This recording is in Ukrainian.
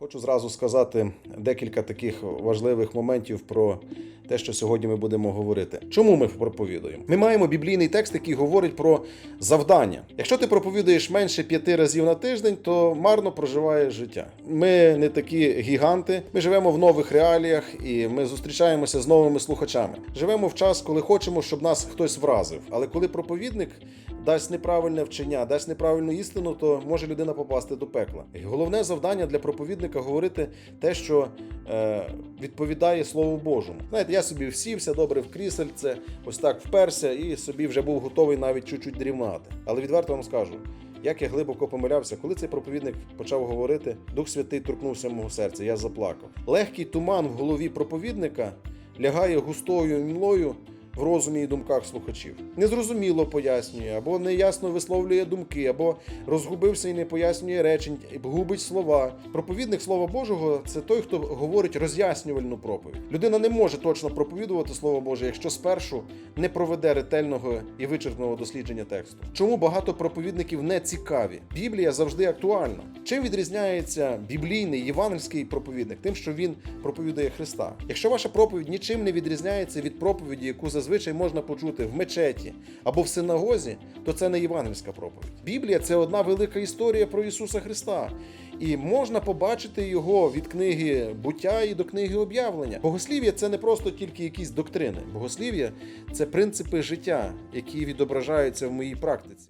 Хочу зразу сказати декілька таких важливих моментів про те, що сьогодні ми будемо говорити. Чому ми проповідуємо? Ми маємо біблійний текст, який говорить про завдання. Якщо ти проповідуєш менше п'яти разів на тиждень, то марно проживаєш життя. Ми не такі гіганти. Ми живемо в нових реаліях і ми зустрічаємося з новими слухачами. Живемо в час, коли хочемо, щоб нас хтось вразив. Але коли проповідник дасть неправильне вчення, дасть неправильну істину, то може людина попасти до пекла. І головне завдання для проповідника говорити те, що е, відповідає Слову Божому. Знаєте, я собі всівся добре в крісельце, ось так вперся і собі вже був готовий навіть чуть-чуть дрімати. Але відверто вам скажу. Як я глибоко помилявся, коли цей проповідник почав говорити, Дух Святий торкнувся мого серця, я заплакав. Легкий туман в голові проповідника лягає густою млою в розумі і думках слухачів. Незрозуміло пояснює, або неясно висловлює думки, або розгубився і не пояснює речень, губить слова. Проповідник Слова Божого це той, хто говорить роз'яснювальну проповідь. Людина не може точно проповідувати Слово Боже, якщо спершу не проведе ретельного і вичерпного дослідження тексту. Чому багато проповідників не цікаві? Біблія завжди актуальна. Чим відрізняється біблійний євангельський проповідник? Тим, що він проповідує Христа. Якщо ваша проповідь нічим не відрізняється від проповіді, яку зазвичай можна почути в мечеті або в синагозі, то це не євангельська проповідь. Біблія це одна велика історія про Ісуса Христа. І можна побачити його від книги буття і до книги об'явлення. Богослів'я це не просто тільки якісь доктрини. Богослів'я це принципи життя, які відображаються в моїй практиці.